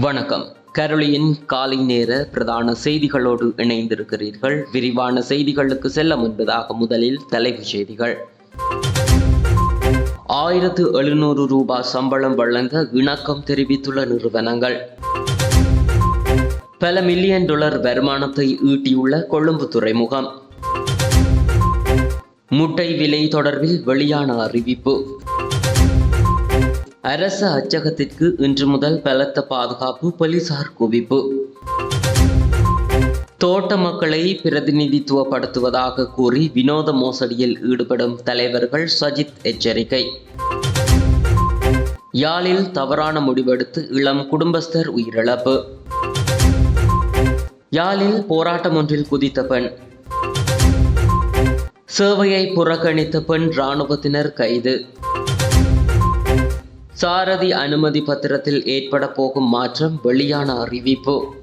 வணக்கம். கரளியின் காலை நேர பிரதான செய்திகளோடு இணைந்திருக்கிறீர்கள். விரிவான செய்திகளுக்கு செல்ல முன்பதாக முதலில் தலைப்புச் செய்திகள். ஆயிரத்து எழுநூறு ரூபாய் சம்பளம் வழங்க இணக்கம் தெரிவித்துள்ள நிறுவனங்கள். பல மில்லியன் டாலர் வருமானத்தை ஈட்டியுள்ள கொழும்பு துறைமுகம். முட்டை விலை தொடர்பில் வெளியான அறிவிப்பு. அரசு அச்சகத்திற்கு இன்று முதல் பலத்த பாதுகாப்பு போலீசார் குவிப்பு. தோட்ட மக்களை பிரதிநிதித்துவப்படுத்துவதாக கூறி வினோத மோசடியில் ஈடுபடும் தலைவர்கள் சஜித் எச்சரிக்கை. யாழில் தவறான முடிவெடுத்து இளம் குடும்பஸ்தர் உயிரிழப்பு. யாழில் போராட்டம் ஒன்றில் குதித்த பெண். சேவையை புறக்கணித்த பெண் இராணுவத்தினர் கைது. சாரதி அனுமதி பத்திரத்தில் ஏற்பட போகும் மாற்றம் வெளியான அறிவிப்பு.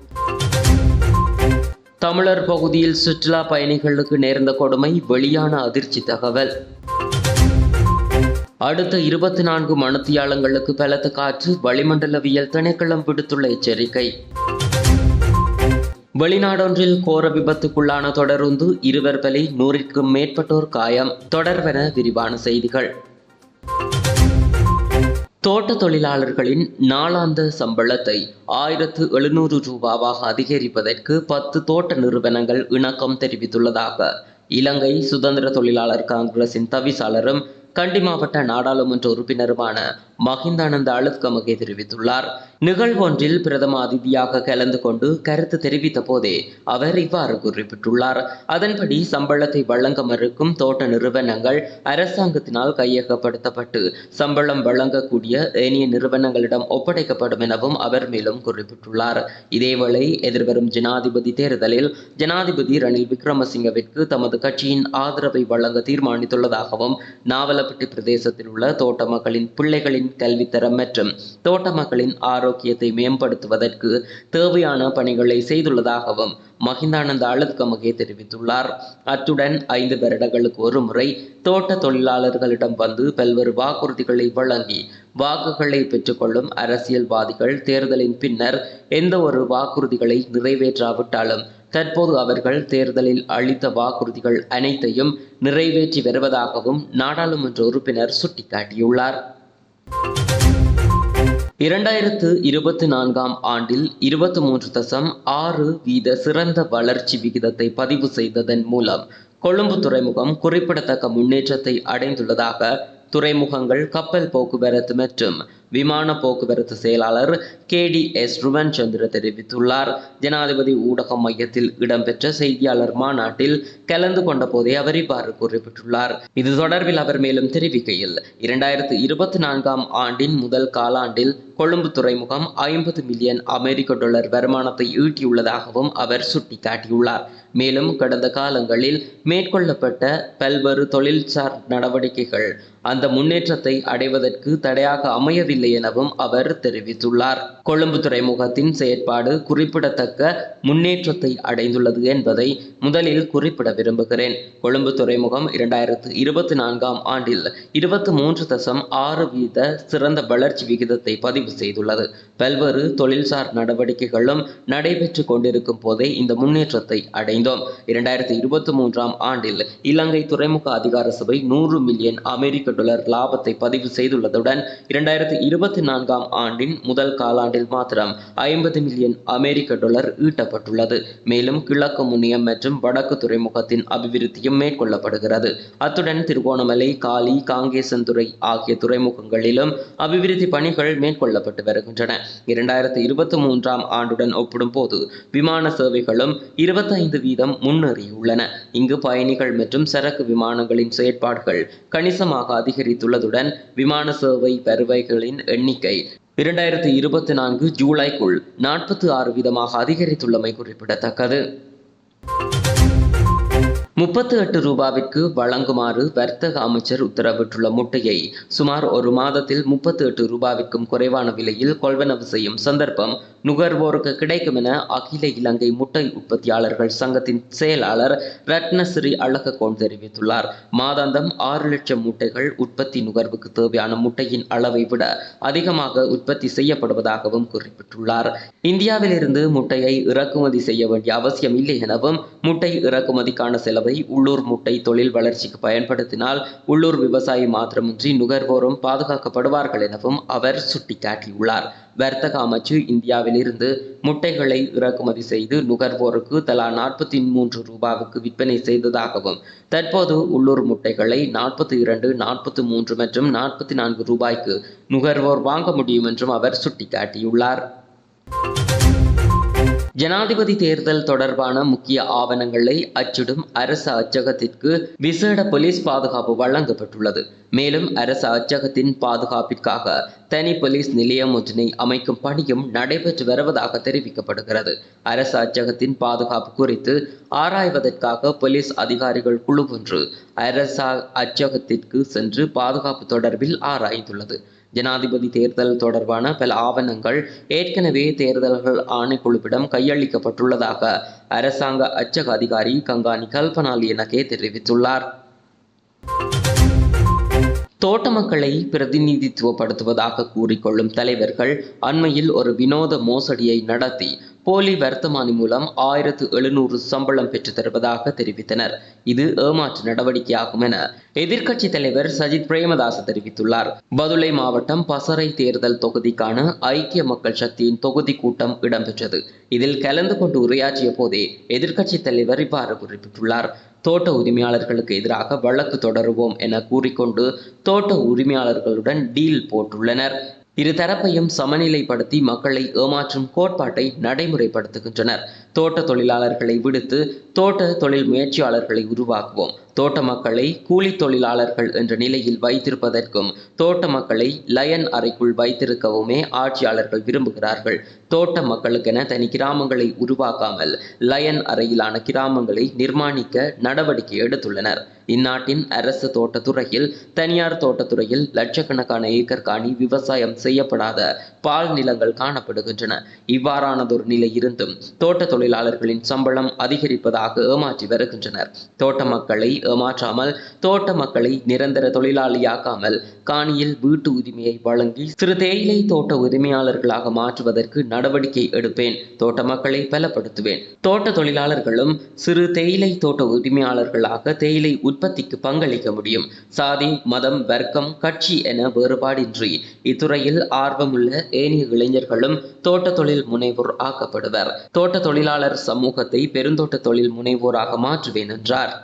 தமிழர் பகுதியில் சுற்றுலா பயணிகளுக்கு நேர்ந்த கொடுமை வெளியான அதிர்ச்சி தகவல். அடுத்த இருபத்தி நான்கு மணத்தியாளங்களுக்கு பலத்த காற்று வளிமண்டலவியல் திணைக்களம் விடுத்துள்ள எச்சரிக்கை. வெளிநாடொன்றில் கோர விபத்துக்குள்ளான தொடருந்து இருவர் பலி நூறிற்கும் மேற்பட்டோர் காயம். தொடர்வென விரிவான செய்திகள். தோட்ட தொழிலாளர்களின் நாளாந்த சம்பளத்தை ஆயிரத்து எழுநூறு ரூபாவாக அதிகரிப்பதற்கு பத்து தோட்ட நிறுவனங்கள் இணக்கம் தெரிவித்துள்ளதாக இலங்கை சுதந்திர தொழிலாளர் காங்கிரசின் தவிசாளரும் கண்டி மாவட்ட நாடாளுமன்ற உறுப்பினருமான மகிந்தானந்த அழுத்கமகே தெரிவித்துள்ளார். நிகழ்வொன்றில் பிரதம அதிதியாக கலந்து கொண்டு கருத்து தெரிவித்த போதே அவர் இவ்வாறு குறிப்பிட்டுள்ளார். அதன்படி சம்பளத்தை வழங்க மறுக்கும் தோட்ட நிறுவனங்கள் அரசாங்கத்தினால் கையகப்படுத்தப்பட்டு சம்பளம் வழங்கக்கூடிய ஏனைய நிறுவனங்களிடம் ஒப்படைக்கப்படும் எனவும் அவர் மேலும் குறிப்பிட்டுள்ளார். இதேவேளை எதிர்வரும் ஜனாதிபதி தேர்தலில் ஜனாதிபதி ரணில் விக்ரமசிங்கவிற்கு தமது கட்சியின் ஆதரவை வழங்க தீர்மானித்துள்ளதாகவும் நாவலப்பட்டி பிரதேசத்தில் உள்ள தோட்ட மக்களின் பிள்ளைகளின் மக்களின் கல்வித்தரம் மற்றும் தோட்ட மக்களின் ஆரோக்கியத்தை மேம்படுத்துவதற்கு தேவையான பணிகளை செய்துள்ளதாகவும் மகிந்தானந்த அழுத்கமகே தெரிவித்துள்ளார். அத்துடன் ஐந்து வருடங்களுக்கு ஒரு முறை தோட்ட தொழிலாளர்களிடம் வந்து பல்வேறு வாக்குறுதிகளை வழங்கி வாக்குகளை பெற்றுக்கொள்ளும் அரசியல்வாதிகள் தேர்தலின் பின்னர் எந்த ஒரு வாக்குறுதிகளை நிறைவேற்றாவிட்டாலும் தற்போது அவர்கள் தேர்தலில் அளித்த வாக்குறுதிகள் அனைத்தையும் நிறைவேற்றி வருவதாகவும் நாடாளுமன்ற உறுப்பினர் சுட்டிக்காட்டியுள்ளார். இரண்டாயிரத்து இருபத்தி நான்காம் ஆண்டில் இருபத்தி மூன்று தசம் ஆறு வீத சிறந்த வளர்ச்சி விகிதத்தை பதிவு செய்ததன் மூலம் கொழும்பு துறைமுகம் குறிப்பிடத்தக்க முன்னேற்றத்தை அடைந்துள்ளதாக துறைமுகங்கள் கப்பல் போக்குவரத்து மற்றும் விமான போக்குவரத்து செயலாளர் K D S Ruwan Chandra தெரிவித்துள்ளார். ஜனாதிபதி ஊடக மையத்தில் இடம்பெற்ற செய்தியாளர் மாநாட்டில் கலந்து கொண்ட போதே அவர் இவ்வாறு குறிப்பிட்டுள்ளார். இது தொடர்பில் அவர் மேலும் தெரிவிக்கையில் இரண்டாயிரத்து இருபத்தி நான்காம் ஆண்டின் முதல் காலாண்டில் கொழும்பு துறைமுகம் ஐம்பது மில்லியன் அமெரிக்க டாலர் வருமானத்தை ஈட்டியுள்ளதாகவும் அவர் சுட்டிக்காட்டியுள்ளார். மேலும் கடந்த காலங்களில் மேற்கொள்ளப்பட்ட பல்வேறு தொழில்சார் நடவடிக்கைகள் அந்த முன்னேற்றத்தை அடைவதற்கு தடையாக அமையவில்லை எனவும் அவர் தெரிவித்துள்ளார். கொழும்பு துறைமுகத்தின் செயற்பாடு குறிப்பிடத்தக்க முன்னேற்றத்தை அடைந்துள்ளது என்பதை முதலில் குறிப்பிட விரும்புகிறேன். கொழும்பு துறைமுகம் இரண்டாயிரத்து இருபத்தி நான்காம் ஆண்டில் இருபத்தி மூன்று தசம் ஆறு வீத சிறந்த வளர்ச்சி விகிதத்தை பதிவு செய்துள்ளது. பல்வேறு தொழில்சார் நடவடிக்கைகளும் நடைபெற்று கொண்டிருக்கும் போதே இந்த முன்னேற்றத்தை அடைந்தோம். இரண்டாயிரத்தி இருபத்தி மூன்றாம் ஆண்டில் இலங்கை துறைமுக அதிகார சபை நூறு மில்லியன் அமெரிக்க டாலர் லாபத்தை பதிவு செய்துள்ளதுடன் இரண்டாயிரத்தி இருபத்தி நான்காம் ஆண்டின் முதல் காலாண்டில் மாத்திரம் ஐம்பது மில்லியன் அமெரிக்க டாலர் ஈட்டப்பட்டுள்ளது. மேலும் கிழக்கு முன்னியம் மற்றும் வடக்கு துறைமுகத்தின் அபிவிருத்தியும் மேற்கொள்ளப்படுகிறது. அத்துடன் திருகோணமலை காலி காங்கேசன்துறை ஆகிய துறைமுகங்களிலும் அபிவிருத்தி பணிகள் மேற்கொள்ளப்பட்டு வருகின்றன. இரண்டாயிரத்தி இருபத்தி மூன்றாம் ஆண்டுடன் ஒப்பிடும் போது விமான சேவைகளும் இருபத்தைந்து வீதம் முன்னேறியுள்ளன. இங்கு பயணிகள் மற்றும் சரக்கு விமானங்களின் செயற்பாடுகள் கணிசமாக அதிகரித்துள்ளதுடன் விமான சேவை வருவைகளின் எண்ணிக்கை இரண்டாயிரத்தி இருபத்தி நான்கு ஜூலைக்குள் நாற்பத்தி ஆறு வீதமாக அதிகரித்துள்ளமை குறிப்பிடத்தக்கது. முப்பத்து எட்டு ரூபாவிற்கு வழங்குமாறு வர்த்தக அமைச்சர் உத்தரவிட்டுள்ள முட்டையை சுமார் ஒரு மாதத்தில் முப்பத்து எட்டு ரூபாவிற்கும் குறைவான விலையில் கொள்வனவு செய்யும் சந்தர்ப்பம் நுகர்வோருக்கு கிடைக்கும் என அகில இலங்கை முட்டை உற்பத்தியாளர்கள் சங்கத்தின் செயலாளர் ரத்னஸ்ரீ அழககோன் தெரிவித்துள்ளார். மாதாந்தம் ஆறு லட்சம் முட்டைகள் உற்பத்தி நுகர்வுக்கு தேவையான முட்டையின் அளவை விட அதிகமாக உற்பத்தி செய்யப்படுவதாகவும் குறிப்பிட்டுள்ளார். இந்தியாவிலிருந்து முட்டையை இறக்குமதி செய்ய வேண்டிய அவசியம் இல்லை எனவும் முட்டை இறக்குமதிக்கான செலவு உள்ளூர் முட்டை தொழில் வளர்ச்சிக்கு பயன்படுத்தினால் உள்ளூர் விவசாயி மாத்திரமின்றி நுகர்வோரும் பாதுகாக்கப்படுவார்கள் எனவும் அவர் சுட்டிக்காட்டியுள்ளார். வர்த்தக அமைச்சு இந்தியாவிலிருந்து முட்டைகளை இறக்குமதி செய்து நுகர்வோருக்கு தலா நாற்பத்தி மூன்று ரூபாவுக்கு விற்பனை செய்ததாகவும் தற்போது உள்ளூர் முட்டைகளை நாற்பத்தி இரண்டு நாற்பத்தி மூன்று மற்றும் நாற்பத்தி நான்கு ரூபாய்க்கு நுகர்வோர் வாங்க முடியும் என்றும் அவர் சுட்டிக்காட்டியுள்ளார். ஜனாதிபதி தேர்தல் தொடர்பான முக்கிய ஆவணங்களை அச்சிடும் அரசு அச்சகத்திற்கு விசேட போலீஸ் பாதுகாப்பு வழங்கப்பட்டுள்ளது. மேலும் அரசு அச்சகத்தின் பாதுகாப்பிற்காக தனி போலீஸ் நிலையம் ஒன்றினை அமைக்கும் பணியும் நடைபெற்று வருவதாக தெரிவிக்கப்படுகிறது. அரசு அச்சகத்தின் பாதுகாப்பு குறித்து ஆராய்வதற்காக போலீஸ் அதிகாரிகள் குழு ஒன்று அரசு அச்சகத்திற்கு சென்று பாதுகாப்பு தொடர்பில் ஆராய்ந்துள்ளது. ஜனாதிபதி தேர்தல் தொடர்பான பல ஆவணங்கள் ஏற்கனவே தேர்தல்கள் ஆணைக்குழுவிடம் கையளிக்கப்பட்டுள்ளதாக அரசாங்க அச்சக அதிகாரி கங்கானி கல்பனாலி எனக்கே தெரிவித்துள்ளார். தோட்ட மக்களை பிரதிநிதித்துவப்படுத்துவதாக கூறிக்கொள்ளும் தலைவர்கள் அண்மையில் ஒரு வினோத மோசடியை நடத்தி போலி வர்த்தமானி மூலம் ஆயிரத்து எழுநூறு சம்பளம் பெற்றுத் தருவதாக தெரிவித்தனர். இது ஏமாற்று நடவடிக்கையாகும் என எதிர்க்கட்சி தலைவர் சஜித் பிரேமதாச தெரிவித்துள்ளார். பதுளை மாவட்டம் பசறை தேர்தல் தொகுதிக்கான ஐக்கிய மக்கள் சக்தியின் தொகுதி கூட்டம் இடம்பெற்றது. இதில் கலந்து கொண்டு உரையாற்றிய போதே எதிர்க்கட்சி தலைவர் இவ்வாறு குறிப்பிட்டுள்ளார். தோட்ட உரிமையாளர்களுக்கு எதிராக வழக்கு தொடருவோம் என கூறிக்கொண்டு தோட்ட உரிமையாளர்களுடன் டீல் போட்டுள்ளனர். இரு தரப்பையும் சமநிலைப்படுத்தி மக்களை ஏமாற்றும் கோட்பாட்டை நடைமுறைப்படுத்துகின்றனர். தோட்ட தொழிலாளர்களை விடுத்து தோட்ட தொழில் முயற்சியாளர்களை உருவாக்குவோம். தோட்ட மக்களை கூலி தொழிலாளர்கள் என்ற நிலையில் வைத்திருப்பதற்கும் தோட்ட மக்களை லயன் அறைக்குள் வைத்திருக்கவுமே ஆட்சியாளர்கள் விரும்புகிறார்கள். தோட்ட மக்களுக்கென தனி கிராமங்களை உருவாக்காமல் லயன் அறையிலான கிராமங்களை நிர்மாணிக்க நடவடிக்கை எடுத்துள்ளனர். இந்நாட்டின் அரசு தோட்டத்துறையில் தனியார் தோட்டத்துறையில் லட்சக்கணக்கான ஏக்கர் காணி விவசாயம் செய்யப்படாத பால் நிலங்கள் காணப்படுகின்றன. இவ்வாறானதொரு நிலை இருந்தும் தோட்ட தொழிலாளர்களின் சம்பளம் அதிகரிப்பதாக ஏமாற்றி வருகின்றனர். தோட்ட மக்களை ஏமாற்றாமல் தோட்ட மக்களை நிரந்தர தொழிலாளியாக்காமல் காணியில் வீட்டு உரிமையை வழங்கி சிறு தேயிலை தோட்ட உரிமையாளர்களாக மாற்றுவதற்கு நடவடிக்கை எடுப்பேன் தோட்ட மக்களை பலப்படுத்துவேன். தோட்ட தொழிலாளர்களும் சிறு தேயிலை தோட்ட உரிமையாளர்களாக தேயிலை உற்பத்திக்கு பங்களிக்க முடியும். சாதி மதம் வர்க்கம் கட்சி என வேறுபாடின்றி இத்துறையில் ஆர்வமுள்ள ஏனைய இளைஞர்களும் தோட்ட தொழில் முனைவோர் ஆக்கப்படுவர். தோட்ட தொழிலாளர் சமூகத்தை பெருந்தோட்ட தொழில் முனைவோராக மாற்றுவேன் என்றார்.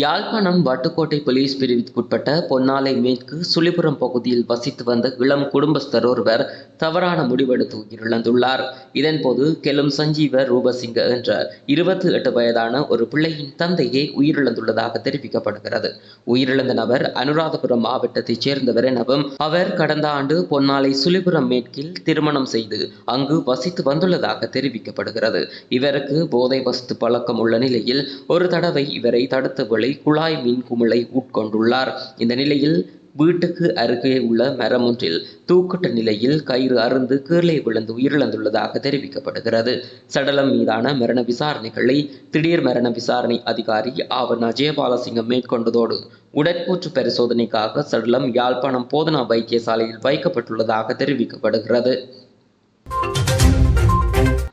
யாழ்ப்பாணம் வட்டுக்கோட்டை போலீஸ் பிரிவிற்குட்பட்ட பொன்னாலை மேற்கு சுழிபுரம் பகுதியில் வசித்து வந்த இளம் குடும்பஸ்தர் ஒருவர் தவறான முடிவெடுத்து உயிரிழந்துள்ளார். இதன்போது கெலும் சஞ்சீவ ரூபசிங்க என்ற இருபத்தி எட்டு வயதான ஒரு பிள்ளையின் தந்தையே உயிரிழந்துள்ளதாக தெரிவிக்கப்படுகிறது. உயிரிழந்த நபர் அனுராதபுரம் மாவட்டத்தைச் சேர்ந்தவர் எனவும் அவர் கடந்த ஆண்டு பொன்னாலை சுழிபுரம் மேற்கில் திருமணம் செய்து அங்கு வசித்து வந்துள்ளதாக தெரிவிக்கப்படுகிறது. இவருக்கு போதை வஸ்து பழக்கம் உள்ள நிலையில் ஒரு தடவை இவரை தடுத்த வேளை குழாய் மின் குமிழை உட்கொண்டுள்ளார். இந்த நிலையில் வீட்டுக்கு அருகே உள்ள மரம் ஒன்றில் தூக்கிட்ட நிலையில் கயிறு அருந்து கீழே விழுந்து உயிரிழந்துள்ளதாக தெரிவிக்கப்படுகிறது. சடலம் மீதான மரண விசாரணைகளை திடீர் மரண விசாரணை அதிகாரி ஆவண ஜெயபாலசிங்கம் மேற்கொண்டதோடு உடற்கூற்று பரிசோதனைக்காக சடலம் யாழ்ப்பாணம் போதனா வைத்தியசாலையில் வைக்கப்பட்டுள்ளதாக தெரிவிக்கப்படுகிறது.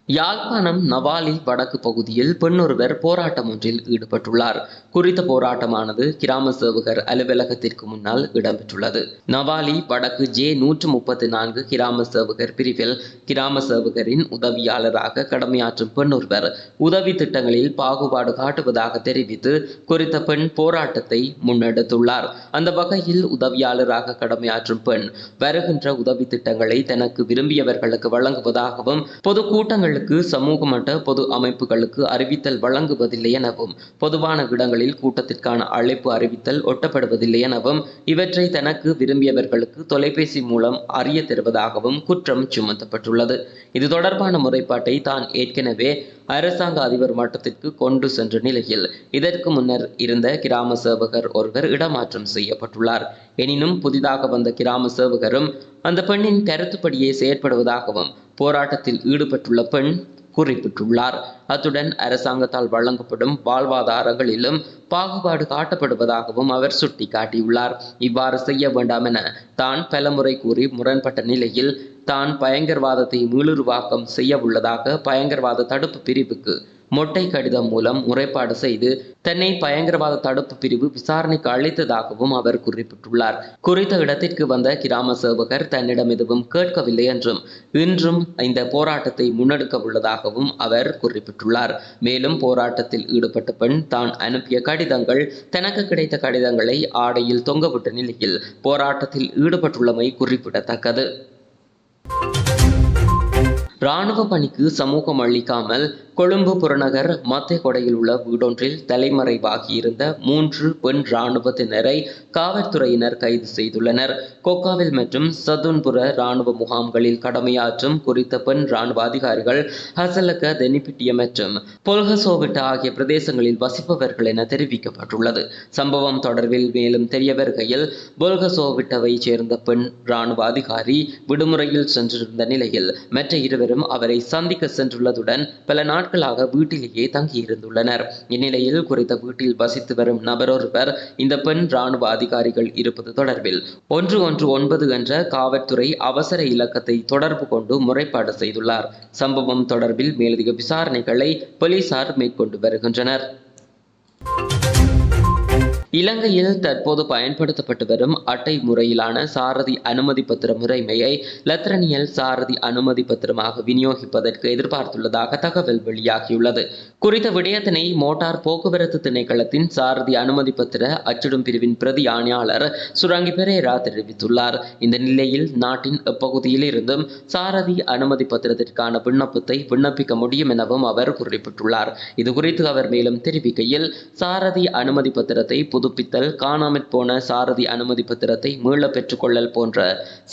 யாழ்ப்பாணம் நவாலி வடக்கு பகுதியில் பெண்ணொருவர் போராட்டம் ஒன்றில் ஈடுபட்டுள்ளார். குறித்த போராட்டமானது கிராம சேவகர் அலுவலகத்திற்கு முன்னால் இடம்பெற்றுள்ளது. நவாலி வடக்கு ஜே நூற்று முப்பத்தி நான்கு கிராம சேவகர் பிரிவில் கிராம சேவகரின் உதவியாளராக கடமையாற்றும் பெண்ணொருவர் உதவி திட்டங்களில் பாகுபாடு காட்டுவதாக தெரிவித்து குறித்த பெண் போராட்டத்தை முன்னெடுத்துள்ளார். அந்த வகையில் உதவியாளராக கடமையாற்றும் பெண் வருகின்ற உதவி திட்டங்களை தனக்கு விரும்பியவர்களுக்கு வழங்குவதாகவும் பொது கூட்டங்கள் மக்களுக்கு சமூக மட்ட பொது அமைப்புகளுக்கு அறிவித்தல் வழங்குவதில்லை எனவும் பொதுவான இடங்களில் கூட்டத்திற்கான அழைப்பு அறிவித்தல் ஒட்டப்படுவதில்லை எனவும் இவற்றை தனக்கு விரும்பியவர்களுக்கு தொலைபேசி மூலம் அறிய தருவதாகவும் குற்றம் சுமத்தப்பட்டுள்ளது. இது தொடர்பான முறைப்பாட்டை தான் ஏற்கனவே அரசாங்க அதிபர் மட்டத்திற்கு கொண்டு சென்ற நிலையில் இதற்கு முன்னர் இருந்த கிராம சேவகர் ஒருவர் இடமாற்றம் செய்யப்பட்டுள்ளார். எனினும் புதிதாக வந்த கிராம சேவகரும் அந்த பெண்ணின் கருத்துப்படியே செயற்படுவதாகவும் போராட்டத்தில் ஈடுபட்டுள்ள பெண் குறிப்பிட்டுள்ளார். அத்துடன் அரசாங்கத்தால் வழங்கப்படும் வாழ்வாதாரங்களிலும் பாகுபாடு காட்டப்படுவதாகவும் அவர் சுட்டிக்காட்டியுள்ளார். இவ்வாறு செய்ய வேண்டாம் என தான் பலமுறை கூறி முரண்பட்ட நிலையில் தான் பயங்கரவாதத்தை மீளுருவாக்கம் செய்ய உள்ளதாக பயங்கரவாத தடுப்பு பிரிவுக்கு மொட்டை கடிதம் மூலம் முறைப்பாடு செய்து தன்னை பயங்கரவாத தடுப்பு பிரிவு விசாரணைக்கு அழைத்ததாகவும் அவர் குறிப்பிட்டுள்ளார். குறித்த இடத்திற்கு வந்த கிராம சேவகர் தன்னிடம் எதுவும் கேட்கவில்லை என்றும் இன்றும் இந்த போராட்டத்தை முன்னெடுக்க உள்ளதாகவும் அவர் குறிப்பிட்டுள்ளார். மேலும் போராட்டத்தில் ஈடுபட்ட பெண் தான் அனுப்பிய கடிதங்கள் தனக்கு கிடைத்த கடிதங்களை ஆடையில் தொங்கவிட்ட நிலையில் போராட்டத்தில் ஈடுபட்டுள்ளமை குறிப்பிடத்தக்கது. இராணுவ பணிக்கு சமூகம் அளிக்காமல் கொழும்பு புறநகர் மத்திய கொடையில் உள்ள வீடொன்றில் தலைமறைவாகியிருந்த மூன்று பெண் இராணுவத்தினரை காவல்துறையினர் கைது செய்துள்ளனர். கொக்காவில் மற்றும் சதுன்புர இராணுவ முகாம்களில் கடமையாற்றும் குறித்த பெண் இராணுவ அதிகாரிகள் ஹசலக்க தெனிபிட்டிய மற்றும் பொல்கசோவிட்ட ஆகிய பிரதேசங்களில் வசிப்பவர்கள் என தெரிவிக்கப்பட்டுள்ளது. சம்பவம் தொடர்பில் மேலும் தெரிய வருகையில் பொல்கசோவிட்டவை சேர்ந்த பெண் இராணுவ அதிகாரி விடுமுறையில் சென்றிருந்த நிலையில் மற்ற இருவரும் அவரை சந்திக்க சென்றுள்ளதுடன் பல நாட்கள் நாட்களாக வீட்டிலேயே தங்கியிருந்துள்ளனர் இந்நிலையில் குறித்த வீட்டில் வசித்து வரும் நபரொருவர் இந்த பெண் ராணுவ அதிகாரிகள் இருப்பது தொடர்பில் ஒன்று ஒன்று ஒன்பது என்ற காவல்துறை அவசர இலக்கத்தை தொடர்பு கொண்டு முறைப்பாடு செய்துள்ளார். சம்பவம் தொடர்பில் மேலதிக விசாரணைகளை போலீசார் மேற்கொண்டு வருகின்றனர். இலங்கையில் தற்போது பயன்படுத்தப்பட்டு வரும் அட்டை முறையிலான சாரதி அனுமதி பத்திர முறைமையை லத்திரனியல் சாரதி அனுமதி பத்திரமாக விநியோகிப்பதற்கு எதிர்பார்த்துள்ளதாக தகவல் வெளியாகியுள்ளது. குறித்த விடயத்தினை மோட்டார் போக்குவரத்து திணைக்களத்தின் சாரதி அனுமதி பத்திர அச்சிடும் பிரிவின் பிரதி ஆணையாளர் சுரங்கி பெரேரா தெரிவித்துள்ளார். இந்த நிலையில் நாட்டின் எப்பகுதியில் இருந்தும் சாரதி அனுமதி பத்திரத்திற்கான விண்ணப்பத்தை விண்ணப்பிக்க முடியும் எனவும் அவர் குறிப்பிட்டுள்ளார். இது குறித்து அவர் மேலும் தெரிவிக்கையில் சாரதி அனுமதி பத்திரத்தை புதுப்பித்தல் காணாமற் போன சாரதி அனுமதி பத்திரத்தை மீள பெற்றுக்கொள்ளல் போன்ற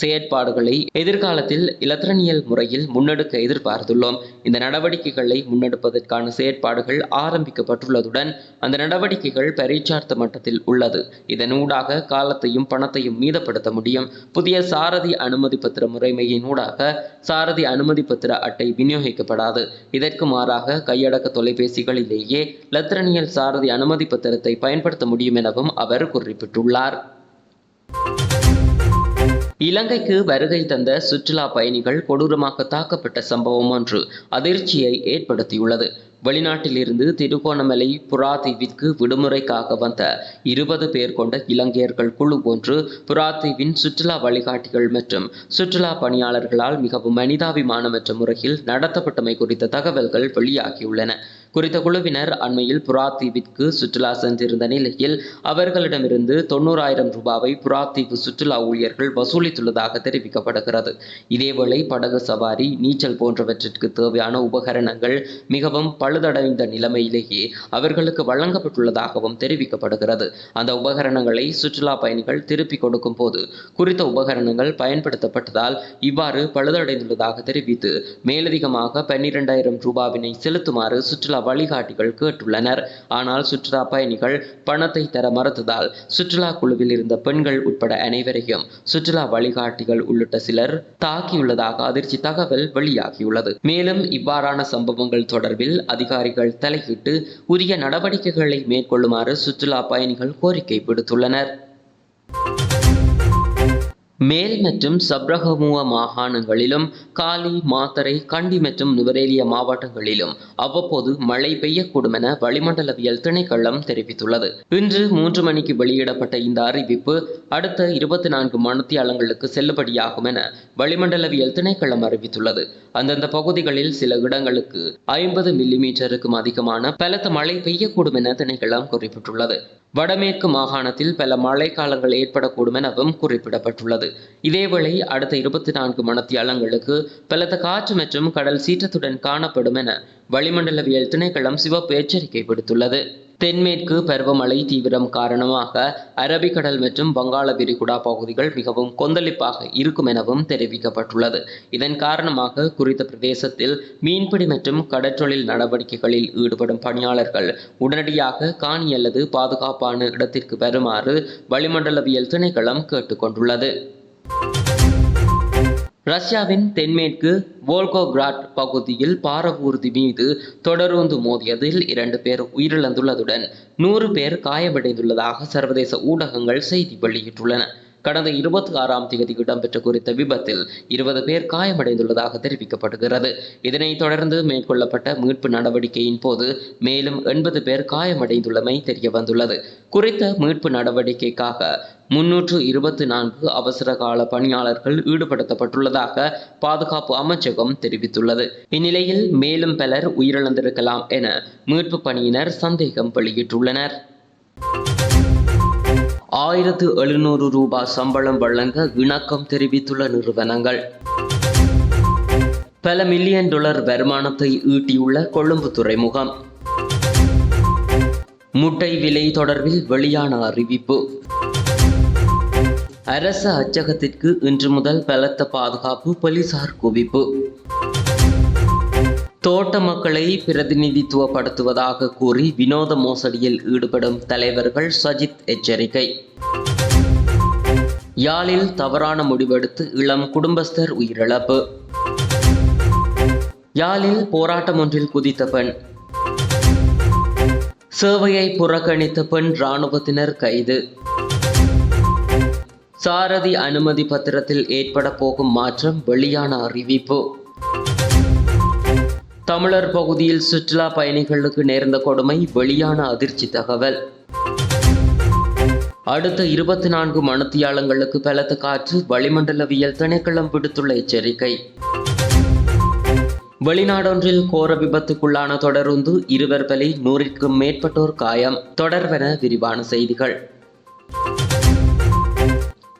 செயற்பாடுகளை எதிர்காலத்தில் இலத்திரனியல் முறையில் முன்னெடுக்க எதிர்பார்த்துள்ளோம். இந்த நடவடிக்கைகளை முன்னெடுப்பதற்கான செயற்பாடுகள் ஆரம்பிக்கப்பட்டுள்ளதுடன் அந்த நடவடிக்கைகள் பரீட்சார்த்த மட்டத்தில் உள்ளது. இதனூடாக காலத்தையும் பணத்தையும் மீதப்படுத்த முடியும். புதிய சாரதி அனுமதி பத்திர முறைமையின் ஊடாக சாரதி அனுமதி பத்திர அட்டை விநியோகிக்கப்படாது. இதற்கு மாறாக கையடக்க தொலைபேசிகளிலேயே லத்திரனியல் சாரதி அனுமதி பத்திரத்தை பயன்படுத்த முடியும் எனவும் அவர் குறிப்பிட்டுள்ளார். இலங்கைக்கு வருகை தந்த சுற்றுலா பயணிகள் கொடூரமாக தாக்கப்பட்ட சம்பவம் ஒன்று அதிர்ச்சியை ஏற்படுத்தியுள்ளது. வெளிநாட்டிலிருந்து திருகோணமலை புராதீவிற்கு விடுமுறைக்காக வந்த இருபது பேர் கொண்ட இலங்கையர்கள் குழு ஒன்று புராதீவின் சுற்றுலா வழிகாட்டிகள் மற்றும் சுற்றுலா பணியாளர்களால் மிகவும் மனிதாபிமானமற்ற முறையில் நடத்தப்பட்டமை குறித்த தகவல்கள் வெளியாகியுள்ளன. குறித்த குழுவினர் அண்மையில் புறாத்தீவிற்கு சுற்றுலா சென்றிருந்த நிலையில் அவர்களிடமிருந்து தொண்ணூறாயிரம் ரூபாவை புறாத்தீவு சுற்றுலா ஊழியர்கள் வசூலித்துள்ளதாக தெரிவிக்கப்படுகிறது. இதேவேளை படகு சவாரி நீச்சல் போன்றவற்றிற்கு தேவையான உபகரணங்கள் மிகவும் பழுதடைந்த நிலைமையிலேயே அவர்களுக்கு வழங்கப்பட்டுள்ளதாகவும் தெரிவிக்கப்படுகிறது. அந்த உபகரணங்களை சுற்றுலா பயணிகள் திருப்பிக் கொடுக்கும் போது குறித்த உபகரணங்கள் பயன்படுத்தப்பட்டதால் இவ்வாறு பழுதடைந்துள்ளதாக தெரிவித்து மேலதிகமாக பன்னிரெண்டாயிரம் ரூபாவினை செலுத்துமாறு சுற்றுலா வழிகாட்டிகள் கேட்டுள்ளனர். ஆனால் சுற்றுலா பயணிகள் பணத்தை தர மறுத்ததால் சுற்றுலா குழுவில் இருந்த பெண்கள் உட்பட அனைவரையும் சுற்றுலா வழிகாட்டிகள் உள்ளிட்ட சிலர் தாக்கியுள்ளதாக அதிர்ச்சி தகவல் வெளியாகியுள்ளது. மேலும் இவ்வாறான சம்பவங்கள் தொடர்பில் அதிகாரிகள் தலையிட்டு உரிய நடவடிக்கைகளை மேற்கொள்ளுமாறு சுற்றுலா பயணிகள் கோரிக்கை விடுத்துள்ளனர். மேல் மற்றும் சப்ரகமுவ மாகாணங்களிலும் காலி மாத்தரை கண்டி மற்றும் நுவரேலிய மாவட்டங்களிலும் அவ்வப்போது மழை பெய்யக்கூடும் என வளிமண்டலவியல் திணைக்களம் தெரிவித்துள்ளது. இன்று மூன்று மணிக்கு வெளியிடப்பட்ட இந்த அறிவிப்பு அடுத்த இருபத்தி நான்கு மணித்தியாலங்களுக்கு செல்லுபடியாகும் என வளிமண்டலவியல் திணைக்களம் அறிவித்துள்ளது. அந்தந்த பகுதிகளில் சில இடங்களுக்கு ஐம்பது மில்லிமீட்டருக்கும் அதிகமான பலத்த மழை பெய்யக்கூடும் என திணைக்களம் குறிப்பிட்டுள்ளது. வடமேற்கு மாகாணத்தில் பல மழைக்காலங்கள் ஏற்படக்கூடும் எனவும் குறிப்பிடப்பட்டுள்ளது. இதேவேளை அடுத்த இருபத்தி நான்கு மணத்தியாலங்களுக்கு பலத்த காற்று மற்றும் கடல் சீற்றத்துடன் காணப்படும் என வளிமண்டலவியல் திணைக்களம் சிவப்பு எச்சரிக்கை விடுத்துள்ளது. தென்மேற்கு பருவமழை தீவிரம் காரணமாக அரபிக்கடல் மற்றும் வங்காள விரிகுடா பகுதிகள் மிகவும் கொந்தளிப்பாக இருக்கும் எனவும் தெரிவிக்கப்பட்டுள்ளது. இதன் காரணமாக குறித்த பிரதேசத்தில் மீன்பிடி மற்றும் கடற்றொழில் நடவடிக்கைகளில் ஈடுபடும் பணியாளர்கள் உடனடியாக காணி அல்லது பாதுகாப்பான இடத்திற்கு வருமாறு வளிமண்டலவியல் திணைக்களம் கேட்டுக்கொண்டுள்ளது. ரஷ்யாவின் தென்மேற்கு வோல்கோகிராட் பகுதியில் பாரவூர்தி மீது தொடருந்து மோதியதில் இரண்டு பேர் உயிரிழந்துள்ளதுடன் நூறு பேர் காயமடைந்துள்ளதாக சர்வதேச ஊடகங்கள் செய்தி வெளியிட்டுள்ளன. கடந்த இருபத்தி ஆறாம் தேதி இடம்பெற்ற குறித்த விபத்தில் இருபது பேர் காயமடைந்துள்ளதாக தெரிவிக்கப்படுகிறது. இதனைத் தொடர்ந்து மேற்கொள்ளப்பட்ட மீட்பு நடவடிக்கையின் போது மேலும் எண்பது பேர் காயமடைந்துள்ளமை தெரிய வந்துள்ளது குறித்த மீட்பு நடவடிக்கைக்காக முன்னூற்று இருபத்தி நான்கு அவசர கால பணியாளர்கள் ஈடுபடுத்தப்பட்டுள்ளதாக பாதுகாப்பு அமைச்சகம் தெரிவித்துள்ளது. இந்நிலையில் மேலும் பலர் உயிரிழந்திருக்கலாம் என மீட்பு பணியினர் சந்தேகம் வெளியிட்டுள்ளனர். ஆயிரத்து எழுநூறு ரூபாய் சம்பளம் வழங்க இணக்கம் தெரிவித்துள்ள நிறுவனங்கள். பல மில்லியன் டாலர் வருமானத்தை ஈட்டியுள்ள கொழும்பு துறைமுகம். முட்டை விலை தொடர்பில் வெளியான அறிவிப்பு. அரச அச்சகத்திற்கு இன்று முதல் பலத்த பாதுகாப்பு போலீசார் குவிப்பு. தோட்ட மக்களை பிரதிநிதித்துவப்படுத்துவதாக கூறி வினோத மோசடியில் ஈடுபடும் தலைவர்கள் சஜித் எச்சரிக்கை. யாழில் தவறான முடிவெடுத்து இளம் குடும்பஸ்தர் உயிரிழப்பு. யாழில் போராட்டம் ஒன்றில் குதித்த பெண். சேவையை புறக்கணித்த பெண் இராணுவத்தினர் கைது. சாரதி அனுமதி பத்திரத்தில் ஏற்பட போகும் மாற்றம் வெளியான அறிவிப்பு. தமிழர் பகுதியில் சுற்றுலா பயணிகளுக்கு நேர்ந்த கொடுமை வெளியான அதிர்ச்சி தகவல். அடுத்த இருபத்தி நான்கு மணத்தியாலங்களுக்கு பலத்த காற்று வளிமண்டலவியல் திணைக்களம் விடுத்துள்ள எச்சரிக்கை. வெளிநாடொன்றில் கோர விபத்துக்குள்ளான தொடருந்து இருவர் பலி நூறிற்கும் மேற்பட்டோர் காயம். தொடர்வென விரிவான செய்திகள்.